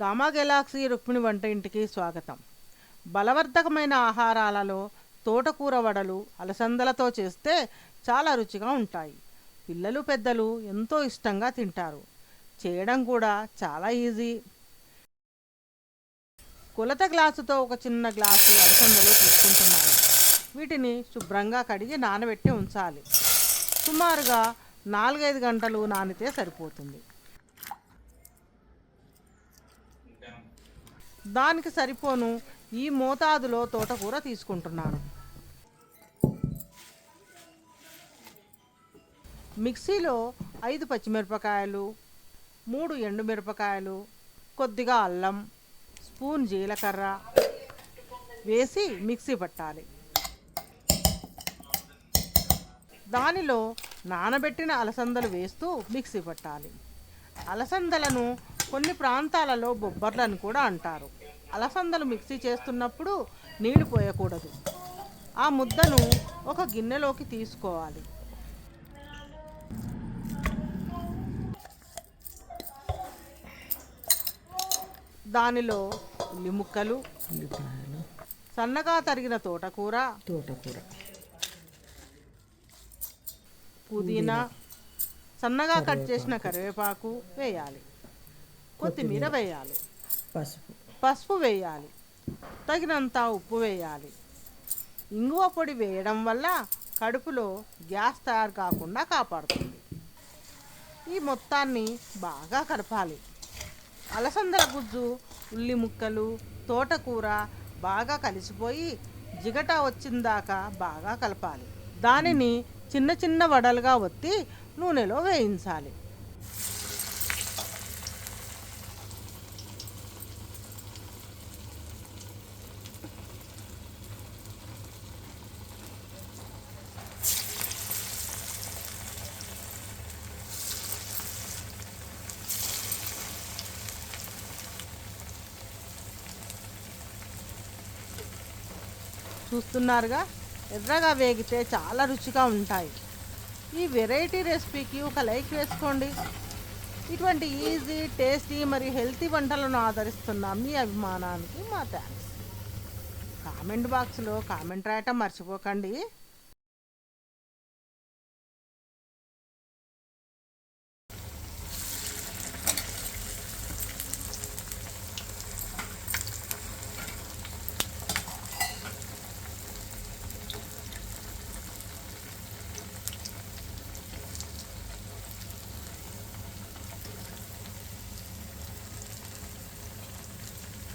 Gamma Galaxy Rukmini వంట ఇంటికి స్వాగతం. బలవర్ధకమైన ఆహారాలలో తోటకూర వడలు అలసందలతో చేస్తే చాలా రుచిగా ఉంటాయి. పిల్లలు పెద్దలు ఎంతో ఇష్టంగా తింటారు. చేయడం కూడా చాలా ఈజీ. కొలత గ్లాసుతో ఒక చిన్న గ్లాసు అలసందలు తీసుకుంటున్నాను. వీటిని శుభ్రంగా కడిగి నానబెట్టి ఉంచాలి. సుమారుగా నాలుగైదు గంటలు నానితే సరిపోతుంది. దానికి సరిపోను. ఈ మోతాదులో తోటకూర తీసుకుంటున్నాను. మిక్సీలో ఐదు పచ్చిమిరపకాయలు మూడు ఎండుమిరపకాయలు కొద్దిగా అల్లం స్పూన్ జీలకర్ర వేసి మిక్సీ పట్టాలి. దానిలో నానబెట్టిన అలసందలు వేస్తూ మిక్సీ పట్టాలి. అలసందలను కొన్ని ప్రాంతాలలో బొబ్బర్లను కూడా అంటారు. అలసందలు మిక్సీ చేస్తున్నప్పుడు నీళ్ళు పోయకూడదు. ఆ ముద్దను ఒక గిన్నెలోకి తీసుకోవాలి. దానిలో ఉల్లి ముక్కలు సన్నగా తరిగిన తోటకూర తోటకూర. పుదీనా సన్నగా కట్ చేసిన కరివేపాకు వేయాలి. కొత్తిమీర వేయాలి. పసుపు. పసుపు వేయాలి. తగినంత ఉప్పు వేయాలి. ఇంగువ పొడి వేయడం వల్ల కడుపులో గ్యాస్ తయారు కాకుండా కాపాడుతుంది. ఈ మొత్తాన్ని బాగా కలపాలి అలసందల గుజ్జు ఉల్లి ముక్కలు తోటకూర బాగా కలిసిపోయి జిగట వచ్చిందాకా బాగా కలపాలి. దానిని చిన్న చిన్న వడలుగా ఒత్తి నూనెలో వేయించాలి. చూస్తున్నారుగా. ఎర్రగా వేగితే చాలా రుచిగా ఉంటాయి. ఈ వెరైటీ రెసిపీకి ఒక లైక్ వేసుకోండి. ఇటువంటి ఈజీ టేస్టీ మరియు హెల్తీ వంటలను ఆదరిస్తున్న మీ అభిమానానికి మా థ్యాంక్స్ కామెంట్ బాక్స్లో కామెంట్ రాయటం మర్చిపోకండి.